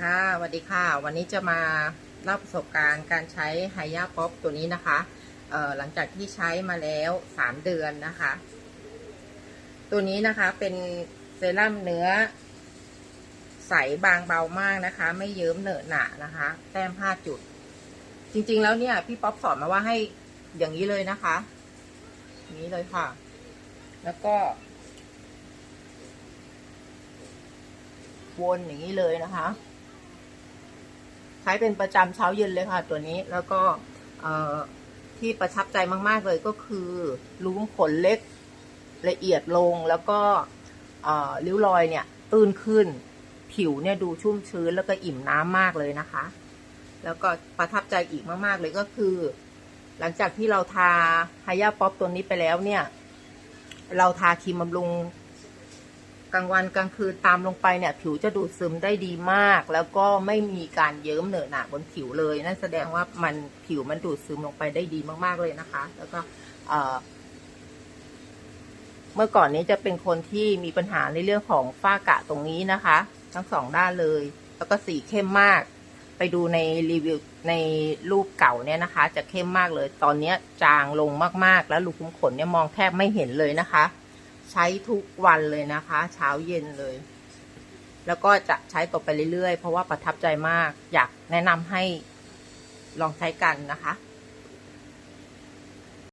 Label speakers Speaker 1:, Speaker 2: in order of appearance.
Speaker 1: ค่ะสวัสดีค่ะ วันนี้จะมาเล่าประสบการณ์การใช้ไฮยาป๊อปตัวนี้นะคะเอ่อหลังจากที่ใช้มาแล้ว3เดือนนะคะ ตัวนี้นะคะเป็นเซรั่มเนื้อ ใสบางเบามากนะคะ ไม่เยิ้มเหนอะหนะนะคะ แต้ม5จุด จริง ๆ แล้วเนี่ย พี่ป๊อปสอนมาว่าให้อย่างนี้เลยนะคะ นี้เลยค่ะ แล้วก็วนอย่างนี้เลยนะคะ ช้เป็นประจำเช้าเย็นเลยค่ะ ตัวนี้แล้วก็ที่ประทับใจมาก ๆ เลยก็คือรูขุมขนเล็กละเอียดลงแล้วก็ริ้วรอยเนี่ยตื้นขึ้น ผิวเนี่ยดูชุ่มชื้นแล้วก็อิ่มน้ำมากเลยนะคะ แล้วก็ประทับใจอีกมาก ๆ เลยก็คือ หลังจากที่เราทาไฮยาป๊อปตัวนี้ไปแล้วเนี่ย เราทาครีมบำรุง ลางวันกลางคืนตามลงไปเนี่ย ผิวจะดูดซึมได้ดีมาก แล้วก็ไม่มีการเยิ้มเหนอะหนะบนผิวเลยนั่นแสดงว่ามันผิวมันดูดซึมลงไปได้ดีมากๆเลยนะคะ แล้วก็เมื่อก่อนนี้จะเป็นคนที่มีปัญหาในเรื่องของฝ้ากระตรงนี้นะคะ ทั้งสองด้านเลย แล้วก็สีเข้มมาก ไปดูในรีวิวในรูปเก่าเนี่ยนะคะ จะเข้มมากเลย ตอนนี้จางลงมากๆ แล้วรูขุมขนเนี่ยมองแทบไม่เห็นเลยนะคะ ใช้ทุกวันเลยนะคะ เช้าเย็นเลย แล้วก็จะใช้ต่อไปเรื่อยๆ เพราะว่าประทับใจมาก อยากแนะนำให้ลองใช้กันนะคะ